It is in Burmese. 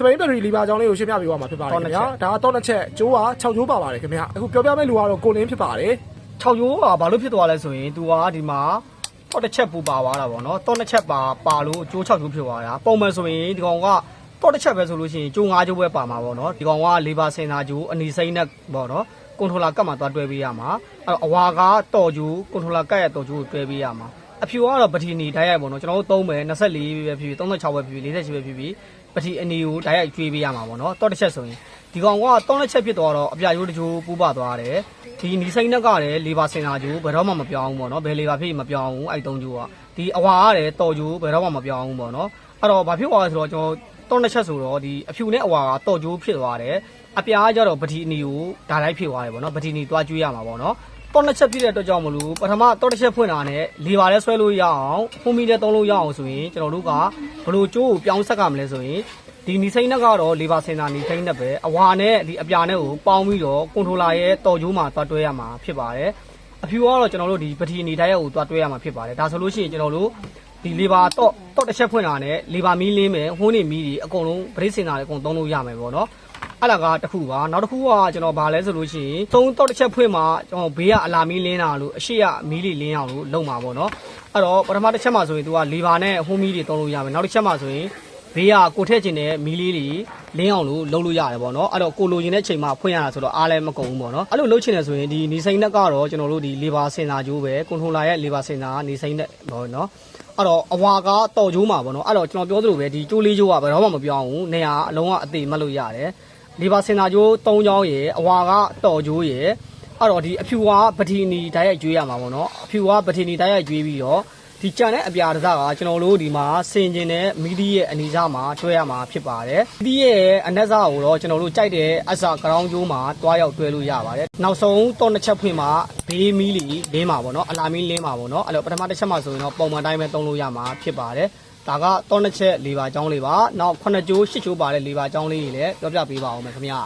စပိန်ဘက်ထရီလီဗာကြောင်းလေးကိုရှင်းပြပေးသွားမှာဖြစ်ပါတယ်ခင်ဗျာဒါကတော့တစ်ချက်ကျိုးက6ကျိုးပါပါတယ်ခင်ဗျာအခုပြောပြမယ့်လူကတော့ကိုလင်းဖြစ်ပါတယ်6ရိုးကဘာလို့ဖြစ်သွားလဲဆိုရင် तू ကဒီမှာတော့တစ်ချက်ပူပါသွားတာပေါ့နော်တော့တစ်ချက်ပါပါလို့ကျိုး6ကျိုးဖြစ်သွားတာပုံမှန်ဆိုရင်ဒီကောင်ကတော့တစ်ချက်ပဲဆိုလို့ရှိရင်ကျိုး5ကျိုးပဲပါမှာပေါ့နော်ဒီကောင်ကလေဘာစင်တာကျိုးအနီစိမ့်နဲ့ပေါ့နော်ကွန်ထရိုလာကတ်မှာသွားတွဲပေးရမှာအဲ့တော့အဝါကတော်ကျိုးကွန်ထရိုလာကတ်ရဲ့တော်ကျိုးကိုတွဲပေးရမှာအဖြူကတော့ပတီနီဓာတ်ရိုက်ပေါ့နော်ကျွန်တော်တို့သုံးမယ်24ပဲဖြစ်ဖြစ်36ပဲဖြစ်ဖြစ်48ပဲဖြစ်ဖြစ် ပတီအနီကိုဓာတ်ရိုက်ကျွေးပေးရမှာပေါ့နော်တော့တစ်ချက်ဆိုရင်ဒီကောင်ကတော့တစ်ချက်ဖြစ်သွားတော့အပြာရိုးတချိုးပူပါသွားတယ်ဒီနီစိမ့်နက်ကလည်းလေဘာစင်တာကျိုးဘယ်တော့မှမပြောင်းဘူးပေါ့နော်ဘယ်လေဘာဖြစ်မပြောင်းဘူးအဲ့သုံးကျိုးကဒီအဝါရတယ်တော်ကျိုးဘယ်တော့မှမပြောင်းဘူးပေါ့နော်အဲ့တော့ဘာဖြစ်သွားလဲဆိုတော့ကျွန်တော်တောနှစ်ချက်ဆိုတော့ဒီအဖြူနဲ့အဝါကတော်ကျိုးဖြစ်သွားတယ်အပြားကျတော့ပတိအနီကိုဓာတ်လိုက်ဖြစ်သွားတယ်ပေါ့နော်ပတိအနီသွားကျွေးရမှာပေါ့နော် တောနှစ်ချက်ပြည့်တဲ့အတွက်ကြောင့်မလို့ပထမတောတစ်ချက်ဖွင့်တာနဲ့လေဘာလဲဆွဲလို့ရအောင်ဖုံမီနဲ့သုံးလို့ရအောင်ဆိုရင်ကျွန်တော်တို့ကဘလို့ကျိုးကိုပြောင်းဆက်ကမလဲဆိုရင်ဒီနီစိမ့်နက်ကတော့လေဘာစင်တာနီစိမ့်နက်ပဲအဝါနဲ့ဒီအပြာနဲ့ကိုပေါင်းပြီးတော့ကွန်ထရိုလာရဲ့တော်ကျိုးမှာသွားတွဲရမှာဖြစ်ပါတယ်အဖြူကတော့ကျွန်တော်တို့ဒီပတိအနီတိုင်းရဲ့ကိုသွားတွဲရမှာဖြစ်ပါတယ်ဒါဆိုလို့ရှိရင်ကျွန်တော်တို့ဒီလေဘာတော့တော့တစ်ချက်ဖွင့်တာနဲ့လေဘာမီးလင်းမယ်ဟိုးနေမီးတွေအကုန်လုံးဗရိတ်စင်တာတွေအကုန်သုံးလို့ရမယ်ပေါ့နော် အဲ့ဒါကတစ်ခုပါနောက်တစ်ခုကကျွန်တော်ဗာလဲဆိုလို့ရှိရင်သုံးတော့တစ်ချက်ဖွင့်မှာကျွန်တော်ဘေးကအလာမီးလင်းတာလို့အရှိရမီးလေးလင်းအောင်လို့လုပ်မှာပေါ့နော်အဲ့တော့ပထမတစ်ချက်မှာဆိုရင်သူကလေဘာနဲ့ဟိုးမီးတွေသုံးလို့ရမယ်နောက်တစ်ချက်မှာဆိုရင်ဘေးကကိုထည့်ခြင်းတဲ့မီးလေးတွေလင်းအောင်လို့လုပ်လို့ရတယ်ပေါ့နော်အဲ့တော့ကိုလိုချင်တဲ့ချိန်မှာဖွင့်ရတာဆိုတော့အားလည်းမကုန်ဘူးပေါ့နော်အဲ့လိုလုပ်ချင်တယ်ဆိုရင်ဒီနေစိမ့် net ကတော့ကျွန်တော်တို့ဒီလေဘာစင်တာကျိုးပဲကွန်ထရိုလာရဲ့လေဘာစင်တာကနေစိမ့် net ပေါ့နော်အဲ့တော့အဝါကတော်ကျိုးမှာပေါ့နော်အဲ့တော့ကျွန်တော်ပြောသလိုပဲဒီကျိုးလေးကျိုးကဘယ်တော့မှမပြောင်းဘူးနေရာအလုံးကအသေးမှတ်လို့ရတယ် လီဘာစင်တာကျိုး၃ချောင်းရယ်အဝါကတော်ကျိုးရယ်အဲ့တော့ဒီအဖြူကပတီနီဓာတ်ရိုက်ကျွေးရမှာပေါ့နော်အဖြူကပတီနီဓာတ်ရိုက်ကျွေးပြီးတော့ဒီကြံတဲ့အပြာတစ်စကကျွန်တော်တို့ဒီမှာဆင်ကျင်တဲ့မီဒီရဲ့အနီးစားမှာတွဲရမှာဖြစ်ပါတယ်မီဒီရဲ့အနက်စားကိုတော့ကျွန်တော်တို့ကြိုက်တဲ့အစာကရောင်းကျိုးမှာတွားရောက်တွဲလို့ရပါတယ်နောက်ဆုံးတော့တစ်ချက်ဖွင့်မှာဘေးမီလီလင်းမှာပေါ့နော်အလာမီလင်းမှာပေါ့နော်အဲ့တော့ပထမတစ်ချက်မှာဆိုရင်တော့ပုံမှန်တိုင်းပဲသုံးလို့ရမှာဖြစ်ပါတယ် ဒါကတော့နှစ်ချက်၄ပါးအကြောင်းလေးပါနောက်9ကျိုး10ကျိုးပါတဲ့၄ပါးအကြောင်းလေးတွေလည်းပြောပြပေးပါအောင်မယ်ခင်ဗျာ